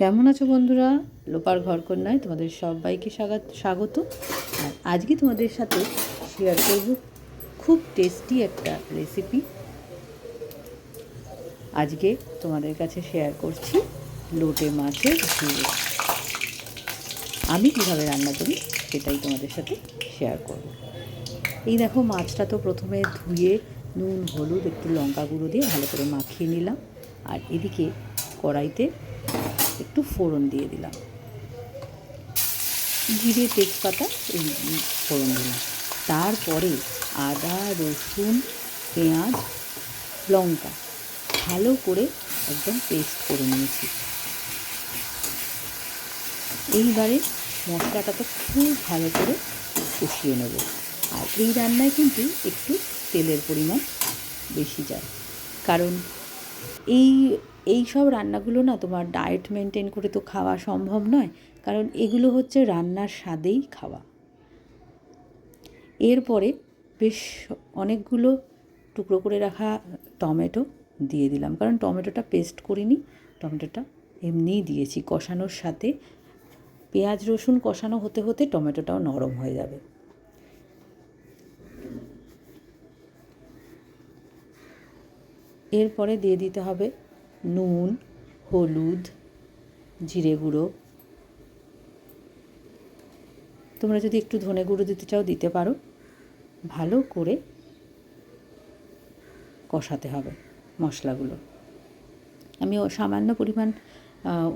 কেমন আছো বন্ধুরা? লোপার ঘর কন্যায় তোমাদের সবাইকে স্বাগত স্বাগত। আর আজকে তোমাদের সাথে শেয়ার করব খুব টেস্টি একটা রেসিপি আজকে তোমাদের কাছে শেয়ার করছি লোটে মাছের ঝুড়ো আমি কীভাবে রান্না করি সেটাই তোমাদের সাথে শেয়ার করব। এই দেখো, মাছটা তো প্রথমে ধুয়ে নুন, হলুদ, একটু লঙ্কা গুঁড়ো দিয়ে ভালো করে মাখিয়ে নিলাম। আর এদিকে কড়াইতে একটু ফোড়ন দিয়ে দিলাম। জিরে তেজপাতা ফোড়ন দিলাম। তারপরে আদা, রসুন, পেঁয়াজ, লঙ্কা ভালো করে একদম পেস্ট করে নিয়েছি। এইবারে মশলাটাকে খুব ভালো করে কষিয়ে নেব। আর এই রান্নায় কিন্তু একটু তেলের পরিমাণ বেশি যায়। কারণ এই এই সব রান্নাগুলো না তোমার ডায়েট মেনটেন করে তো খাওয়া সম্ভব নয়, কারণ এগুলো হচ্ছে রান্নার স্বাদেই খাওয়া। এরপরে বেশ অনেকগুলো টুকরো করে রাখা টমেটো দিয়ে দিলাম, কারণ টমেটোটা পেস্ট করিনি, টমেটোটা এমনিই দিয়েছি। কষানোর সাথে পেঁয়াজ, রসুন কষানো হতে হতে টমেটোটাও নরম হয়ে যাবে। এরপরে দিয়ে দিতে হবে নুন, হলুদ, জিরে গুঁড়ো। তোমরা যদি একটু ধনে গুঁড়ো দিতে চাও, দিতে পারো। ভালো করে কষাতে হবে মশলাগুলো। আমি সামান্য পরিমাণ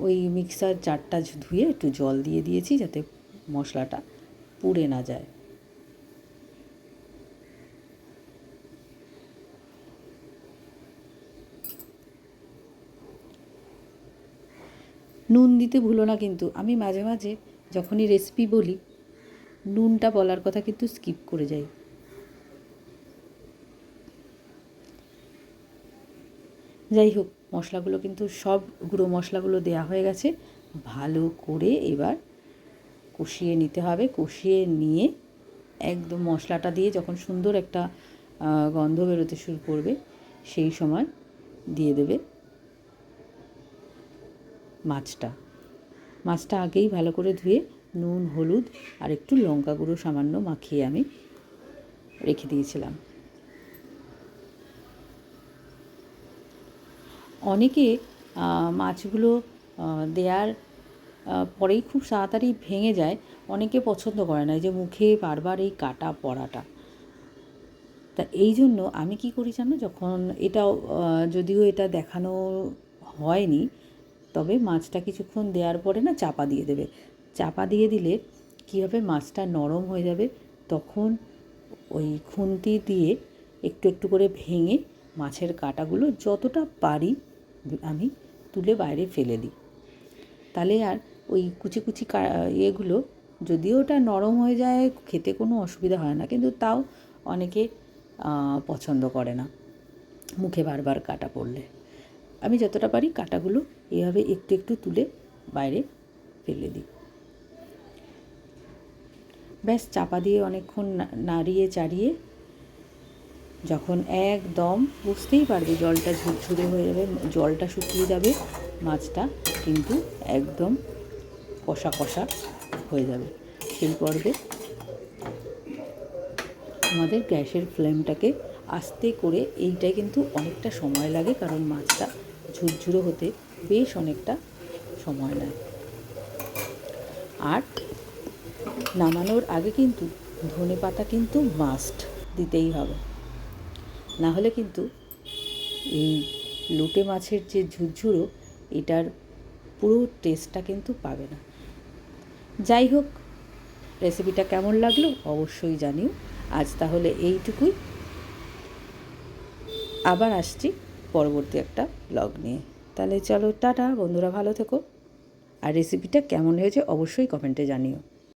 ওই মিক্সার চারটা ধুয়ে একটু জল দিয়ে দিয়েছি যাতে মশলাটা পুড়ে না যায়। নুন দিতে ভুলো না কিন্তু। আমি মাঝে মাঝে যখনই রেসিপি বলি, নুনটা বলার কথা কিন্তু স্কিপ করে যাই। যাই হোক, মশলাগুলো কিন্তু সব গুঁড়ো মশলাগুলো দেয়া হয়ে গেছে। ভালো করে এবার কষিয়ে নিতে হবে। কষিয়ে নিয়ে একদম মশলাটা দিয়ে যখন সুন্দর একটা গন্ধ বেরোতে শুরু করবে, সেই সময় দিয়ে দেবে। মাছটা। মাছটা আগেই ভালো করে ধুয়ে নুন, হলুদ আর একটু লঙ্কা গুঁড়ো সামান্য মাখিয়ে আমি রেখে দিয়েছিলাম। অনেকে মাছগুলো দেওয়ার পরেই খুব তাড়াতাড়ি ভেঙে যায়। অনেকে পছন্দ করে না যে মুখে বারবার এই কাটা পড়াটা তা এই জন্য আমি কি করি জানো, যখন এটাও যদিও এটা দেখানো হয়নি তবে মাছটা কিছুক্ষণ দেওয়ার পরে না চাপা দিয়ে দেবে। চাপা দিয়ে দিলে কী হবে? মাছটা নরম হয়ে যাবে। তখন ওই খুন্তি দিয়ে একটু একটু করে ভেঙে মাছের কাটাগুলো যতটা পারি আমি তুলে বাইরে ফেলে দিই। তাহলে আর ওই কুচি কুচি ইয়েগুলো যদিও ওটা নরম হয়ে যায়, খেতে কোনো অসুবিধা হয় না, কিন্তু তাও অনেকে পছন্দ করে না। মুখে বারবার কাটা পড়লে। আমি যতটা পারি কাটাগুলো এভাবে একটু একটু তুলে বাইরে ফেলে দিই। ব্যাস, চাপা দিয়ে অনেকক্ষণ নাড়িয়ে চাড়িয়ে যখন একদম বুঝতেই পারবে জলটা ঝুরঝুরে হয়ে যাবে, জলটা শুকিয়ে যাবে, মাছটা কিন্তু একদম কষা কষা হয়ে যাবে। সেই পর্বে আমাদের গ্যাসের ফ্লেমটাকে আস্তে করে এইটাই কিন্তু অনেকটা সময় লাগে, কারণ মাছটা ঝুরঝুরো হতে বেশ অনেকটা সময় নেয়। আর নামানোর আগে কিন্তু ধনে পাতা কিন্তু মাস্ট দিতেই হবে। না হলে কিন্তু এই লোটে মাছের যে ঝুরঝুরো, এটার পুরো টেস্টটা কিন্তু পাবে না। যাই হোক রেসিপিটা কেমন লাগল অবশ্যই জানিও। আজ তাহলে এইটুকুই। আবার আসছি পরবর্তী একটা ব্লগ নিয়ে। তাহলে চলো, টাটা, বন্ধুরা ভালো থেকো। আর রেসিপিটা কেমন হয়েছে অবশ্যই কমেন্টে জানিও।